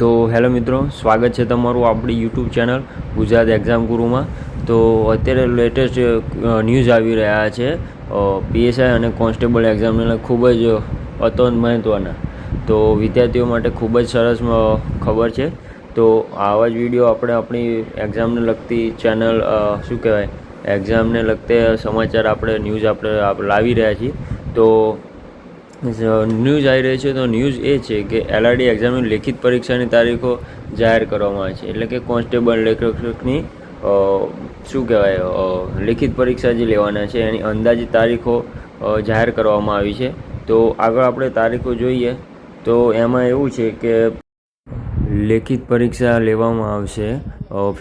તો હેલો મિત્રો, સ્વાગત છે તમારું આપણી યુટ્યુબ ચેનલ ગુજરાત એક્ઝામ ગુરુમાં તો અત્યારે લેટેસ્ટ ન્યૂઝ આવી રહ્યા છે. પીએસઆઈ અને કોન્સ્ટેબલ એક્ઝામને ખૂબ જ અત્યંત મહત્ત્વના તો વિદ્યાર્થીઓ માટે ખૂબ જ સરસ ખબર છે. તો આવા જ વીડિયો આપણે આપણી એક્ઝામને લગતી ચેનલ શું કહેવાય? એક્ઝામને લગતે સમાચાર આપણે ન્યૂઝ આપણે લાવી રહ્યા છીએ. તો ન્યૂઝ આવી રહી છે તો ન્યૂઝ એ છે કે એલઆરડી એક્ઝામની લેખિત પરીક્ષાની તારીખો જાહેર કરવામાં આવી છે. એટલે કે કોન્સ્ટેબલ લેખકની શું કહેવાય લેખિત પરીક્ષા જે લેવાના છે એની અંદાજિત તારીખો જાહેર કરવામાં આવી છે. તો આગળ આપણે તારીખો જોઈએ. તો એમાં એવું છે કે લેખિત પરીક્ષા લેવામાં આવશે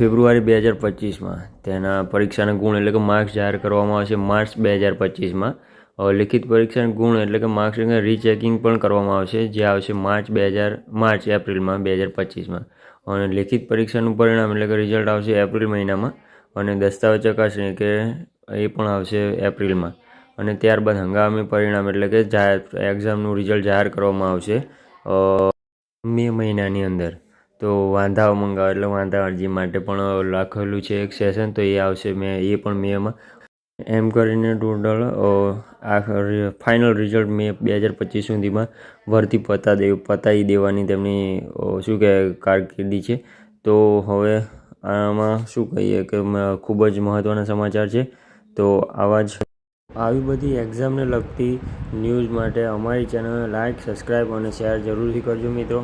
ફેબ્રુઆરી બે હજાર પચીસમાં. તેના પરીક્ષાના ગુણ એટલે કે માર્ક્સ જાહેર કરવામાં આવશે માર્ચ બે હજાર પચીસમાં. લેખિત પરીક્ષાના ગુણ એટલે કે માર્ક્સ રીચેકિંગ પણ કરવામાં આવશે. જે આવશે માર્ચ બે હજાર, માર્ચ એપ્રિલમાં, બે હજાર પચીસમાં. અને લિખિત પરીક્ષાનું પરિણામ એટલે કે રિઝલ્ટ આવશે એપ્રિલ મહિનામાં. અને દસ્તાવેજ ચકાસણી કે એ પણ આવશે એપ્રિલમાં. અને ત્યારબાદ હંગામી પરિણામ એટલે કે જાહેર એક્ઝામનું રિઝલ્ટ જાહેર કરવામાં આવશે મે મહિનાની અંદર. તો વાંધાઓ મંગાવે એટલે વાંધા અરજી માટે પણ લખેલું છે એક સેશન તો એ આવશે મેં, એ પણ મેમાં. એમ કરીને ટોટલ આ ફાઇનલ રિઝલ્ટ મે બે હજાર પચીસ સુધીમાં ભરતી પતા દે પતાવી દેવાની તેમની શું કહેવાય કારકિર્દી છે. તો હવે આમાં શું કહીએ કે ખૂબ જ મહત્ત્વના સમાચાર છે. તો આવા જ આવી બધી એક્ઝામને લગતી ન્યૂઝ માટે અમારી ચેનલને લાઇક સબસ્ક્રાઈબ અને શેર જરૂરથી કરજો મિત્રો.